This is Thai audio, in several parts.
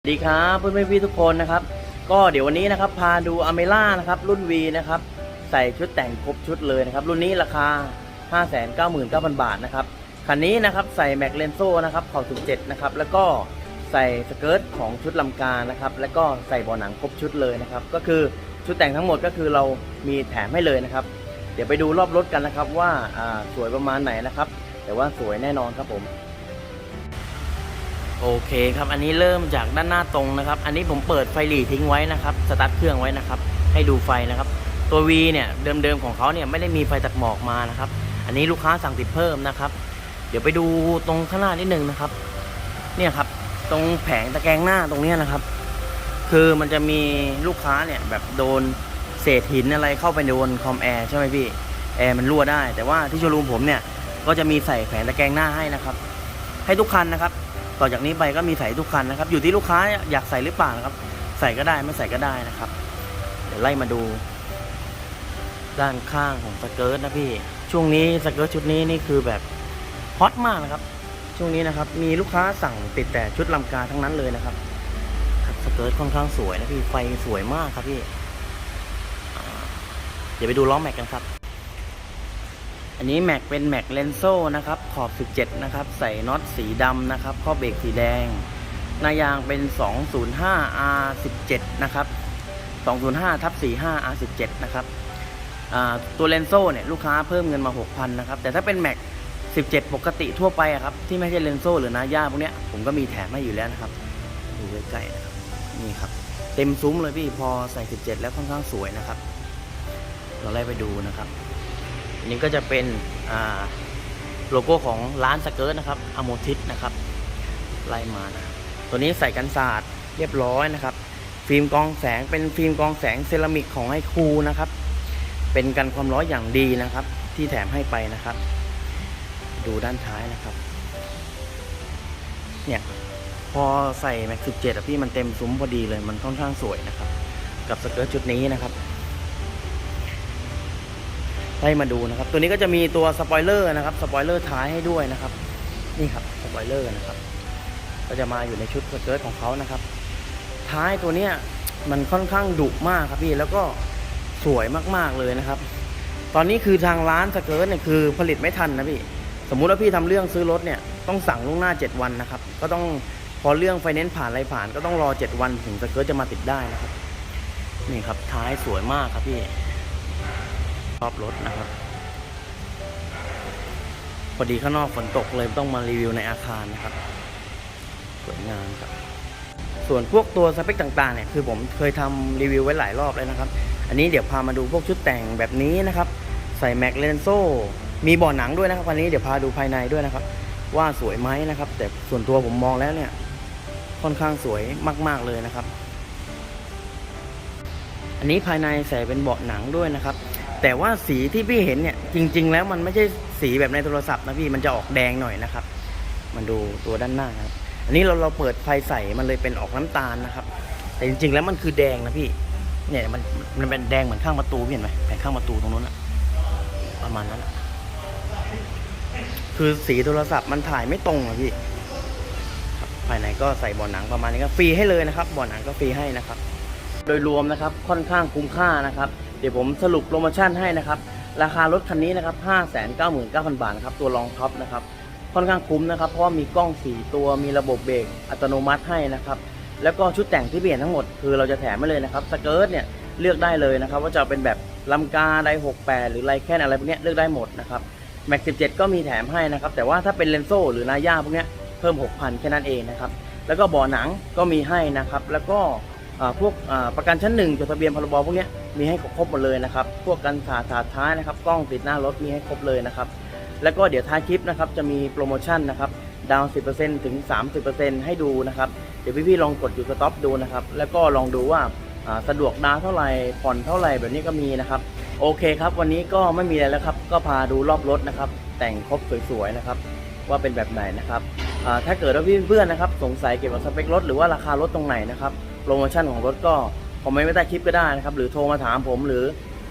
สวัสดีครับเพื่อนๆพี่ๆทุกคนนะครับ ก็เดี๋ยววันนี้นะครับพาดูอเมล่านะครับรุ่น V นะครับใส่ชุดแต่งครบชุดเลยนะครับ รุ่นนี้ราคา 599,000 บาทนะครับคันนี้นะครับใส่แม็กเลนโซนะครับเข่า17นะครับแล้วก็ใส่สเกิร์ตของชุดลำกานะครับแล้วก็ใส่เบาะหนังครบชุดเลยนะครับ ก็คือชุดแต่งทั้งหมดก็คือเรามีแถมให้เลยนะครับ เดี๋ยวไปดูรอบรถกันนะครับว่าอ่าสวยประมาณไหนนะครับ แต่ว่าสวยแน่นอนครับผม โอเคครับ อันนี้เริ่มจากด้านหน้าตรงนะครับ อันนี้ผมเปิดไฟหลีทิ้งไว้นะครับ สตาร์ทเครื่องไว้นะครับ ให้ดูไฟนะครับ ตัว V เนี่ยเดิมๆของเขาเนี่ยไม่ได้มีไฟตัดหมอกมานะครับ อันนี้ลูกค้าสั่งติดเพิ่มนะครับ เดี๋ยวไปดูตรงข้างหน้านิดนึงนะครับ เนี่ยครับ ตรงแผงตะแกรงหน้าตรงนี้นะครับ คือมันจะมีลูกค้าเนี่ยแบบโดนเศษหินอะไรเข้าไปโดนคอมแอร์ใช่ไหมพี่ แอร์มันรั่วได้ แต่ว่าที่โชว์รูมผมเนี่ยก็จะมีใส่แผงตะแกรงหน้าให้นะครับ ให้ทุกคันนะครับ ต่อจากนี้ไปก็มีใส่ทุกคันนะครับ อยู่ที่ลูกค้าอยากใส่หรือเปล่านะครับ ใส่ก็ได้ไม่ใส่ก็ได้นะครับ เดี๋ยวไล่มาดู ด้านข้างของสเกิร์ตนะพี่ ช่วงนี้สเกิร์ตชุดนี้นี่คือแบบฮอตมากนะครับ ช่วงนี้นะครับ มีลูกค้าสั่งติดแต่ชุดลำกาทั้งนั้นเลยนะครับสเกิร์ตค่อนข้างสวยนะพี่ไฟสวยมากครับพี่เดี๋ยวไปดูล้อแม็กกันครับ อันนี้แม็กเป็นแม็กเลนโซนะครับ ขอบ 17 นะครับ ใส่น็อตสีดำนะครับ ข้อเบรกสีแดง หน้ายางเป็น 205 R17 นะครับ 205ทับ 45 R17 นะครับตัวเลนโซเนี่ยลูกค้าเพิ่มเงินมา 6,000 นะครับ แต่ถ้าเป็นแม็ก17 ปกติทั่วไปอะครับ ที่ไม่ใช่เลนโซหรือนาย่าพวกเนี้ยผมก็มีแถมให้อยู่แล้วนะครับดูใกล้ๆนะครับนี่ครับ เต็มซุ้มเลยพี่พอใส่ 17 แล้วค่อนข้างสวยนะครับ เราไล่ไปดูนะครับ อันนี้ก็จะเป็นโลโก้ของร้านสเกิร์ตนะครับอโมทิสนะครับไล่มานะตัวนี้ใส่กันศาสตร์เรียบร้อยนะครับ ฟิล์มกองแสงเป็นฟิล์มกองแสงเซรามิกของไอคูนะครับ เป็นกันความร้อนอย่างดีนะครับ ที่แถมให้ไปนะครับ ดูด้านท้ายนะครับ เนี่ยพอใส่แม็กสิบเจ็ดอะพี่มันเต็มซุ้มพอดีเลยมันค่อนข้างสวยนะครับ กับสเกิร์ตชุดนี้นะครับ ให้มาดูนะครับ ตัวนี้ก็จะมีตัวสปอยเลอร์นะครับสปอยเลอร์ท้ายให้ด้วยนะครับ นี่ครับสปอยเลอร์นะครับ ก็จะมาอยู่ในชุดสเกิร์ตของเขานะครับ ท้ายตัวเนี้ยมันค่อนข้างดุมากครับพี่แล้วก็สวยมากๆเลยนะครับ ตอนนี้คือทางร้านสเกิร์ตเนี่ยคือผลิตไม่ทันนะพี่สมมุติว่าพี่ทำเรื่องซื้อรถเนี่ยต้องสั่งล่วงหน้า 7 วันนะครับ ก็ต้องพอเรื่องไฟแนนซ์ผ่านอะไรผ่าน ก็ต้องรอ 7 วันถึงสเกิร์ตจะมาติดได้นะครับ นี่ครับท้ายสวยมากครับพี่ รอบรถนะครับ พอดีข้างนอกฝนตกเลยต้องมารีวิวในอาคารนะครับ สวยงามครับ ส่วนพวกตัวสเปคต่างๆเนี่ยคือผมเคยทำรีวิวไว้หลายรอบเลยนะครับ อันนี้เดี๋ยวพามาดูพวกชุดแต่งแบบนี้นะครับ ใส่แม็กเลนโซมีเบ่อหนังด้วยนะครับวันนี้เดี๋ยวพาดูภายในด้วยนะครับ ว่าสวยไหมนะครับ แต่ส่วนตัวผมมองแล้วเนี่ย ค่อนข้างสวยมาก ๆเลยนะครับ อันนี้ภายในใส่เป็นเบาะหนังด้วยนะครับ แต่ว่าสีที่พี่เห็นเนี่ยจริง ๆ แล้วมันไม่ใช่สีแบบในโทรศัพท์นะพี่มันจะออกแดงหน่อยนะครับ มันดูตัวด้านหน้าครับ อันนี้เราเราเปิดไฟใส่มันเลยเป็นออกน้ำตาลนะครับ แต่จริง ๆ แล้วมันคือแดงนะพี่ เนี่ยมันมันเป็นแดงเหมือนข้างประตูเห็นไหมแผงข้างประตูตรงนู้นอะประมาณนั้นอะคือสีโทรศัพท์มันถ่ายไม่ตรงอะพี่ภายในก็ใส่เบ่อหนังประมาณนี้ก็ฟรีให้เลยนะครับเบ่อหนังก็ฟรีให้นะครับ โดยรวมนะครับค่อนข้างคุ้มค่านะครับ เดี๋ยวผมสรุปโปรโมชั่นให้นะครับ ราคารถคันนี้นะครับ 599,000 บาทนะครับ ตัวรองท็อปนะครับ ค่อนข้างคุ้มนะครับ เพราะว่ามีกล้อง 4 ตัว มีระบบเบรกอัตโนมัติให้นะครับ แล้วก็ชุดแต่งที่เปลี่ยนทั้งหมดคือเราจะแถมมาเลยนะครับ สเกิร์ตเนี่ยเลือกได้เลยนะครับ ว่าจะเป็นแบบลำกาได68 หรือไลแคนอะไรพวกนี้เลือกได้หมดนะครับแม็ก17 ก็มีแถมให้นะครับ แต่ว่าถ้าเป็นเลนโซหรือนาย่าพวกนี้เพิ่ม 6,000 แค่นั้นเองนะครับ แล้วก็บ่อหนังก็มีให้นะครับ แล้วก็ พวกประกันชั้นหนึ่งจดทะเบียนพรบพวกนี้มีให้ครบหมดเลยนะครับ พวกกันขาดขาท้ายนะครับกล้องติดหน้ารถมีให้ครบเลยนะครับ แล้วก็เดี๋ยวท้ายคลิปนะครับจะมีโปรโมชั่นนะครับดาวน์10%ถึง 30%ให้ดูนะครับ เดี๋ยวพี่ๆลองกดอยู่สต็อปดูนะครับ แล้วก็ลองดูว่าสะดวกดาวน์เท่าไหร่ผ่อนเท่าไหร่แบบนี้ก็มีนะครับ โอเคครับ วันนี้ก็ไม่มีอะไรแล้วครับ ก็พาดูรอบรถนะครับ แต่งครบสวยๆนะครับ ว่าเป็นแบบไหนนะครับถ้าเกิดว่าพี่เพื่อนนะครับ สงสัยเกี่ยวกับสเปครถหรือว่าราคารถตรงไหนนะครับ โปรโมชั่นของรถก็คอมเมนต์ไว้ใต้คลิปก็ได้นะครับ หรือโทรมาถามผมหรือ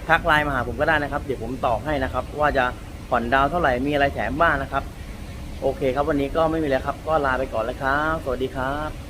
ทักไลน์มาหาผมก็ได้นะครับ เดี๋ยวผมตอบให้นะครับ ว่าจะผ่อนดาวเท่าไหร่มีอะไรแถมบ้างนะครับ โอเคครับวันนี้ก็ไม่มีแล้วครับ ก็ลาไปก่อนแล้วครับ สวัสดีครับ